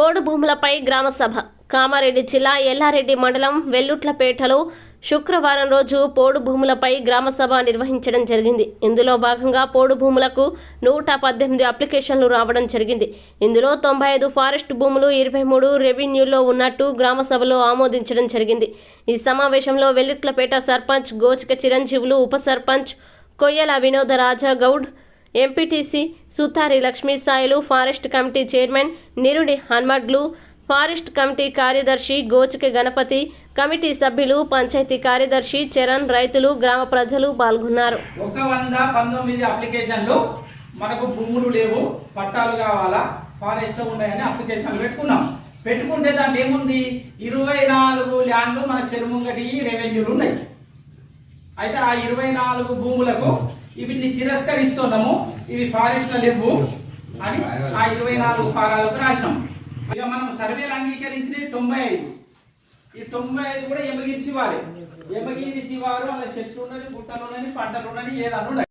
పోడు భూములపై గ్రామ సభ. కామారెడ్డి జిల్లా ఎల్లారెడ్డి మండలం వెల్లుట్లపేటలో శుక్రవారం రోజు పోడు భూములపై గ్రామ సభ నిర్వహించడం జరిగింది. ఇందులో భాగంగా పోడు భూములకు నూట పద్దెనిమిది అప్లికేషన్లు రావడం జరిగింది. ఇందులో తొంభై ఐదు ఫారెస్ట్ భూములు ఇరవై మూడు రెవెన్యూలో ఉన్నట్టు గ్రామ సభలో ఆమోదించడం జరిగింది. ఈ సమావేశంలో వెల్లుట్లపేట సర్పంచ్ గోచిక చిరంజీవులు ఉప sarpanch Koyyala Vinoda Raja Goud MPTC Sutari Lakshmisailu forest committee chairman Nirudi Hanmadlu forest committee కార్యదర్శి గోచిక గణపతి కమిటీ సభ్యులు పంచాయతీ కార్యదర్శి చరణ్ రైతులు గ్రామ ప్రజలు పాల్గొన్నారు. ఒక వంద పంతొమ్మిది అప్లికేషన్లు మనకు భూములు లేవు పట్టాలు కావాలా ఫారెస్ట్ ఉన్నాయని అప్లికేషన్లు పెట్టుకున్నాం. పెట్టుకుంటే దాంట్లో ఏముంది? ఇరవై నాలుగు ల్యాండ్లు మన చెరుముంగటి రెవెన్యూలు ఉన్నాయి. అయితే ఆ ఇరవై నాలుగు భూములకు వీటిని తిరస్కరిస్తున్నాము ఇవి ఫారెస్ట్ లేవు. అని ఆ ఇరవై నాలుగు ఫారాలకు రాసినాం. ఇక మనం సర్వేలు అంగీకరించిన తొంభై ఐదు. ఈ తొంభై ఐదు కూడా ఎమగిరిసి వారే ఎమగిరిసి వారు వాళ్ళ చెట్లు ఉన్నది గుట్టలు ఉన్నది పంటలు ఉన్నది ఏదన్నా